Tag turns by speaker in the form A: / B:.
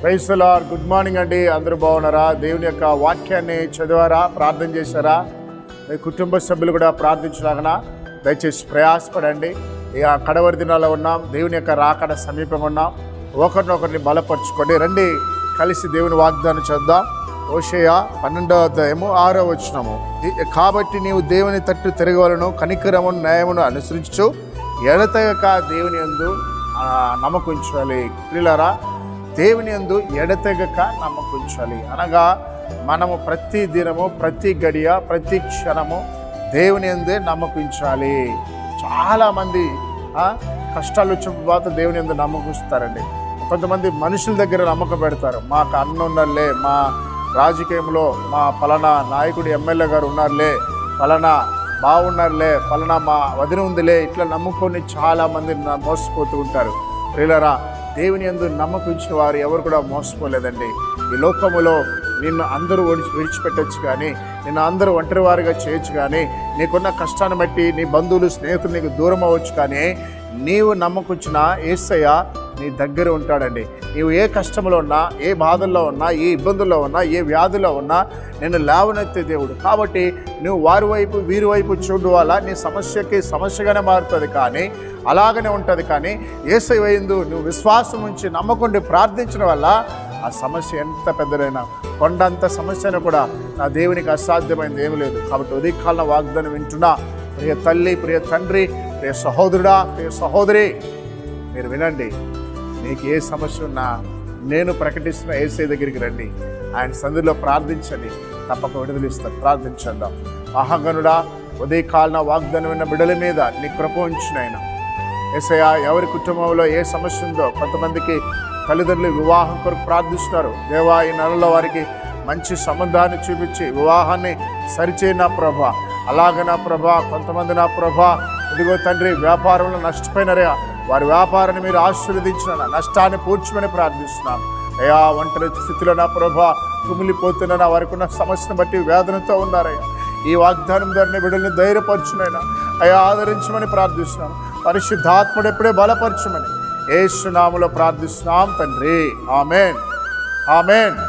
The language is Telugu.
A: క్రైస్తలార్ గుడ్ మార్నింగ్ అండి. అందరూ బాగున్నారా? దేవుని యొక్క వాక్యాన్ని చదివారా? ప్రార్థన చేశారా? మీ కుటుంబ సభ్యులు కూడా ప్రార్థించలాగన? దయచేసి ప్రయాసపడండి. ఇక కడవరి దినాల్లో ఉన్నాం. దేవుని యొక్క రాకడ సమీపంగా ఉన్నాం. ఒకరినొకరిని బలపరచుకోండి. రండి కలిసి దేవుని వాగ్దానం చేద్దాం. ఓషయ పన్నెండవ అధ్యాయము ఆరో వచ్చినము కాబట్టి నీవు దేవుని తట్టు తిరగవలను కనికరమును న్యాయమును అనుసరించు ఎడతగక దేవుని యందు ఆ, నమ్మకుంచాలి క్రీలరా దేవుని యందు ఎడతెగక నమ్మకుంచాలి అనగా మనము ప్రతి దినము ప్రతి గడియ ప్రతి క్షణము దేవుని ఎందే నమ్మకించాలి చాలామంది కష్టాలు వచ్చిన తర్వాత దేవుని ఎందు నమ్మకిస్తారండి కొంతమంది మనుషుల దగ్గర నమ్మకం పెడతారు. మాకు అన్న ఉన్నారులే మా రాజకీయంలో మా పలానా నాయకుడు ఎమ్మెల్యే గారు ఉన్నారులే పలానా బాగున్నారులే పలానా మా వదిన ఉందిలే ఇట్లా నమ్ముకొని చాలామంది మోసపోతూ ఉంటారు. ప్రియులరా దేవుని అందు నమ్మకించిన వారు ఎవరు కూడా మోసపోలేదండి. ఈ లోకములో నిన్ను అందరూ ఒడిచి విడిచిపెట్టచ్చు కానీ నిన్ను అందరూ ఒంటరి వారిగా చేయొచ్చు కానీ నీకున్న కష్టాన్ని బట్టి నీ బంధువులు స్నేహితులు నీకు దూరం అవ్వచ్చు కానీ నీవు నమ్మకొచ్చిన ఏసయ్య నీ దగ్గర ఉంటాడండి. నీవు ఏ కష్టంలో ఉన్నా ఏ బాధల్లో ఉన్నా ఏ ఇబ్బందుల్లో ఉన్నా ఏ వ్యాధిలో ఉన్నా నేను లేవనెత్తే దేవుడు. కాబట్టి నువ్వు వారి వైపు వీరి వైపు చూడు వల్ల నీ సమస్యకి సమస్యగానే మారుతుంది కానీ అలాగనే ఉంటుంది కానీ ఏసై నువ్వు విశ్వాసం ఉంచి నమ్మకుండి ప్రార్థించడం వల్ల ఆ సమస్య ఎంత పెద్దదైనా కొండంత సమస్యను కూడా నా దేవునికి అసాధ్యమైనది ఏమీ లేదు. కాబట్టి ఉదయకాలం వాగ్దానం వింటున్నా. ప్రియ తల్లి ప్రియ తండ్రి ప్రియ సహోదరుడా ప్రియ సహోదరి మీరు వినండి. నీకు ఏ సమస్య ఉన్నా నేను ప్రకటిస్తున్న ఏసై దగ్గరికి రండి. ఆయన సందులో ప్రార్థించండి. తప్పక విడుదలిస్తారు. ప్రార్థించేద్దాం మహాగనుడా ఉదయకాలన వాగ్దానం విన్న బిడల మీద నీ కృప ఉంచిన ఆయన ఎవరి కుటుంబంలో ఏ సమస్య ఉందో కొంతమందికి తల్లిదండ్రులు వివాహం కొరకు ప్రార్థిస్తున్నారు. దేవా ఈ నెలలో వారికి మంచి సంబంధాన్ని చూపించి వివాహాన్ని సరిచేయ నా ప్రభ. అలాగే నా ప్రభ కొంతమంది నా ప్రభ ఇదిగో తండ్రి వ్యాపారంలో నష్టపోయినారా వారి వ్యాపారాన్ని మీరు ఆశీర్వదించిన నష్టాన్ని పూడ్చమని ప్రార్థిస్తున్నాను అయ్యా ఒంటరి స్థితిలో నా ప్రభా కుమిలిపోతున్న నా వారికి ఉన్న సమస్యను బట్టి వేదనతో ఉన్నారయ్యా. ఈ వాగ్దానం ధరని బిడ్డల్ని ధైర్యపరచునైనా అయ్యా ఆదరించమని ప్రార్థిస్తున్నాను పరిశుద్ధాత్ముడు ఎప్పుడే బలపరచమని ఏసునాములో ప్రార్థిస్తున్నాం తండ్రి. ఆమెన్. ఆమెన్.